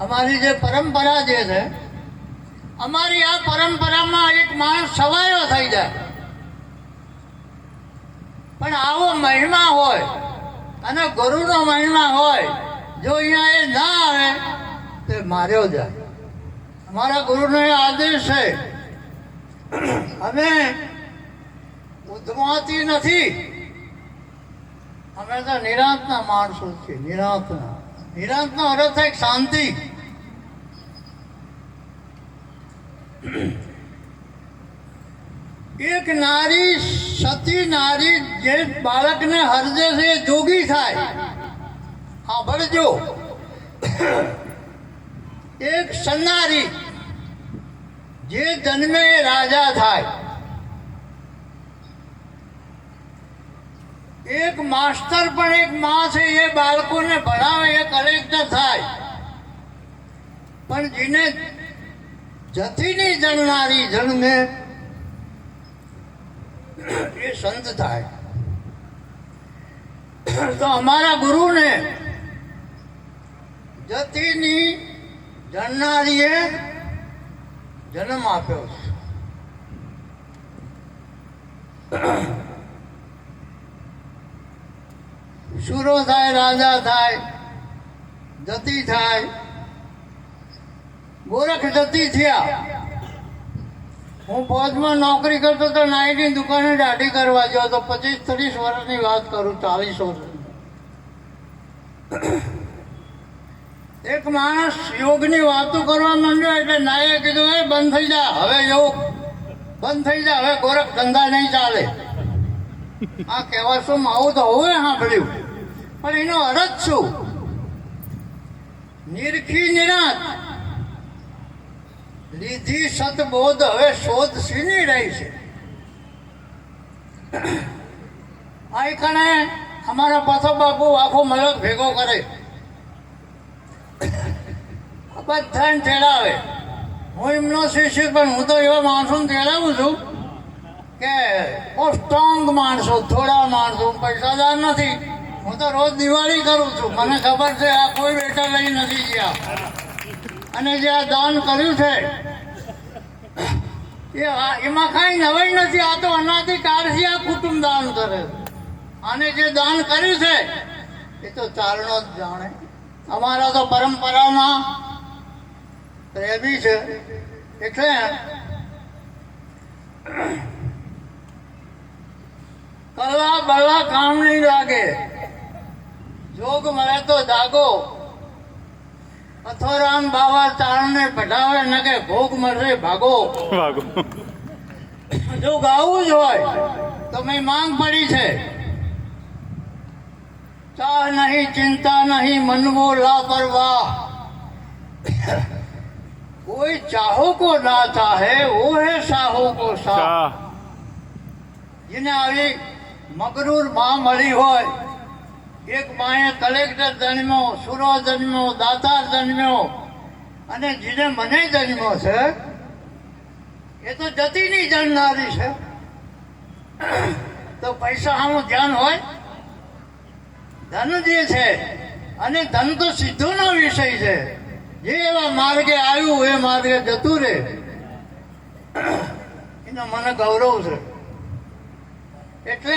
અમારી જે પરંપરા જે છે, અમારી આ પરંપરામાં એક માણસ સવાયો થઈ જાય. પણ આવો મહિમા હોય, અને ગુરુનો મહિમા હોય, જો અહીંયા એ ના આવે, તો માર્યો જાય. અમારા ગુરુનો એ આદેશ છે, અમે ઉદમાતી નથી. અમે તો નિરાંતના માણસો છીએ, નિરાંતના. નિરાંતનો અર્થ થાય શાંતિ. એક નારી સતી નારી જે બાળકને હરદે છે એ જોગી થાય સાંભળજો એક સન્નારી જે જન્મે એ રાજા થાય એક માસ્ટર પણ એક માં છે એ બાળકોને ભણાવે એ કલેક્ટર થાય પણ જેને જતીની જણનારી જન્મે એ સંત થાય તો અમારા ગુરુને જતીની જણનારીએ જન્મ આપ્યો છે શુરો થાય રાજા થાય જતી થાય ગોરખ જતી થયા. હું ફોજમાં નોકરી કરતો તો નાઈની દુકાને દાઢી કરવા ગયો તો પચીસ ત્રીસ વર્ષની વાત કરું, ચાલીસ વર્ષની એક માણસ યોગની વાતો કરવા માંડ્યો એટલે નાયે કીધું, એ, બંધ થઈ જા, હવે યોગ. બંધ થઈ જા, હવે ગોરખ ધંધા નહીં ચાલે. આ કહેવાશું આવું તો હોવે સાંભળ્યું. પણ એનો અર્થ શું? નિરખી નિરાત. લીધી સદબોધ હવે શોધ સીની રહી છે. આ કણે અમારા પાછો બાપુ આખો મલક ભેગો કરે. બધાને તેડાવે. હું એમનો શિષ્ય, પણ હું તો એવા માણસોને તેડાવું છું કે બહુ સ્ટ્રોંગ માણસો, થોડા માણસો પૈસાદાર નથી. હું તો રોજ દિવાળી કરું છું. મને ખબર છે આ કોઈ બેટા લઈ નથી ગયા. અને જે આ દાન કર્યું છે એ એમાં કાંઈ નવાઈ નથી, આ તો અનાદિ કાળથી આ કુટુંબ દાન કરે. અને જે દાન કર્યું છે, એ તો ચારણો જ જાણે. અમારા તો પરંપરામાં પ્રેમી છે. એટલે કલા બલા કામ નહીં લાગે. જોગ મળે તો જાગો. અથોરામ બાવા ચારણને પઢાવે ન કે ભોગ મળશે ભાગો. ભાગો. જો ગાવું જ હોય તો મેં માંગ પડી છે. ચાહ નહીં ચિંતા નહીં મનવો લાપરવાહ. કોઈ ચાહો કો ના ચાહે વો હે સાહો કો સાહ જેને આવી મગરૂરમાં મળી હોય એક માએ કલેક્ટર જન્મ્યો સુરો જન્મ્યો, દાતાર જન્મ્યો. અને જેને મને જન્મ્યો છે, એ તો જતીની જણનારી છે. તો પૈસા આનું ધ્યાન હોય? ધન જે છે, અને ધન તો સિદ્ધોનો વિષય છે. જે એવા માર્ગે આવ્યું, એ માર્ગે જતું રહે. એનો મને ગૌરવ છે. એટલે